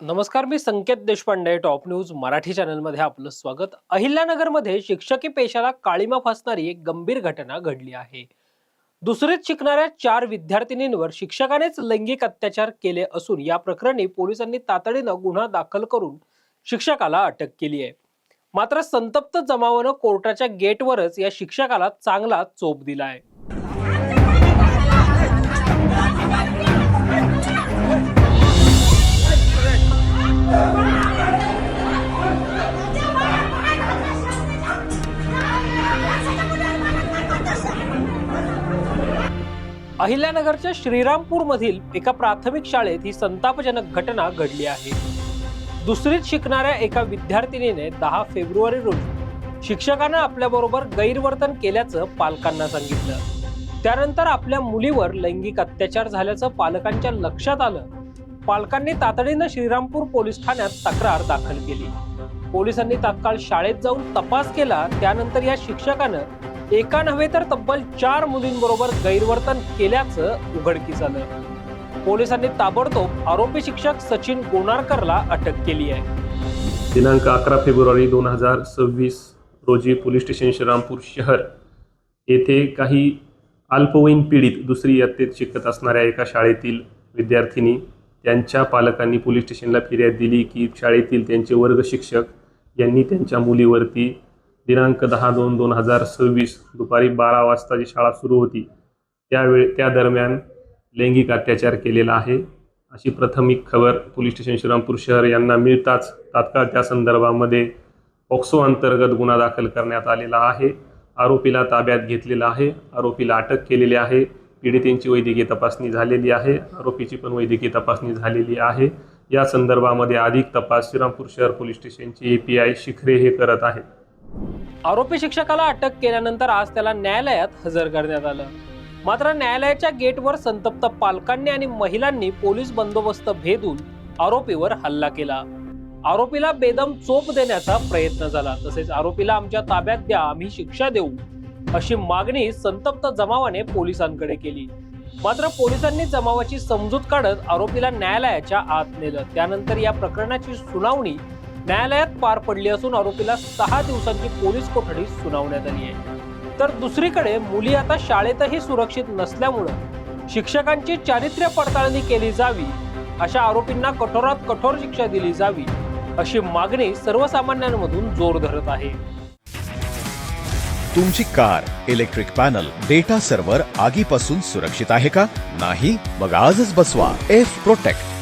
नमस्कार मी Sanket Deshpande top news Marathi चॅनलमध्ये आपलं स्वागत. अहिल्यानगरमध्ये शिक्षकी पेशाला काळीमा फासणारी एक गंभीर घटना घडली आहे. दुसरीत शिकणाऱ्या चार विद्यार्थिनींवर शिक्षकानेच लैंगिक अत्याचार केले असून या प्रकरणी पोलिसांनी तातडीनं गुन्हा दाखल करून शिक्षकाला अटक केली आहे. मात्र संतप्त जमावानं कोर्टाच्या गेटवरच या शिक्षकाला चांगला चोप दिला आहे अहिल्यानगरच्या श्रीरामपूर मधील एका प्राथमिक शाळेत ही संतापजनक घटना घडली आहे. दुसरीत शिकणाऱ्या एका विद्यार्थिनीने दहा फेब्रुवारी रोजी शिक्षकानं आपल्याबरोबर गैरवर्तन केल्याचं पालकांना सांगितलं. त्यानंतर आपल्या मुलीवर लैंगिक अत्याचार झाल्याचं पालकांच्या लक्षात आलं. पालकांनी तातडीनं श्रीरामपूर पोलीस ठाण्यात तक्रार दाखल केली. पोलिसांनी तात्काळ शाळेत जाऊन तपास केला. त्यानंतर या शिक्षकानं एका नव्हे तर तब्बल चार मुलींबरोबर गैरवर्तन केल्याचं उघडकीस आलं. पोलिसांनी ताबडतोब आरोपी शिक्षक सचिन गोणारकरला अटक केली आहे. दिनांक अकरा फेब्रुवारी दोन हजार सव्वीस रोजी पोलीस स्टेशन श्रीरामपूर शहर येथे काही अल्पवयीन पीडित दुसरी इयत्तेत शिकत असणाऱ्या एका शाळेतील विद्यार्थिनी त्यांच्या पालकांनी पोलीस स्टेशनला फिर्याद दिली की शाळेतील त्यांचे वर्ग शिक्षक यांनी त्यांच्या मुलीवरती दिनांक दहा दोन दोन हजार सव्वीस दुपारी बारा वाजता जी शाळा सुरू होती. त्यावेळे त्या दरम्यान लैंगिक अत्याचार केलेला आहे. अशी प्राथमिक खबर पोलीस स्टेशन श्रीरामपूर शहर यांना मिळताच तात्काळ त्या संदर्भामध्ये पॉक्सो अंतर्गत गुन्हा दाखल करण्यात आलेला आहे. आरोपीला ताब्यात घेतलेला आहे. आरोपीला अटक केलेली आहे. पीडितेंची वैद्यकीय तपासणी झालेली आहे. आरोपीची पण वैद्यकीय तपासणी झालेली आहे. या संदर्भामध्ये अधिक तपास श्रीरामपूर शहर पोलीस स्टेशनचे ए पी आय शिखरे हे करत आहेत. आरोपी शिक्षकाला अटक केल्यानंतर आज त्याला न्यायालयात हजर करण्यात आलं. मात्र न्यायालयाच्या गेटवर संतप्त पालकांनी आणि महिलांनी पोलीस बंदोबस्त भेदून आरोपीवर हल्ला केला. आरोपीला बेदम चोप देण्याचा प्रयत्न झाला. तसेच आरोपीला आमच्या ताब्यात द्या आम्ही शिक्षा देऊ अशी मागणी संतप्त जमावाने पोलिसांकडे केली. मात्र पोलिसांनी जमावाची समजूत काढत आरोपीला न्यायालयाच्या आत नेलं. त्यानंतर या प्रकरणाची सुनावणी न्यायालयात पार पडली असून आरोपीला सहा दिवसांची पोलीस कोठडी सुनावण्यात आली आहे. तर दुसरीकडे मुली आता शाळेतही सुरक्षित नसल्यामुळं शिक्षकांची चारित्र्य पडताळणी केली जावी अशा आरोपींना कठोरात कठोर शिक्षा दिली जावी अशी मागणी सर्वसामान्यांमधून जोर धरत आहे. तुमची car electric panel data server आगीपासून सुरक्षित आहे का? नाही? मग आजच बसवा. F protect